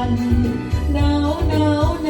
ันหนาวหนาว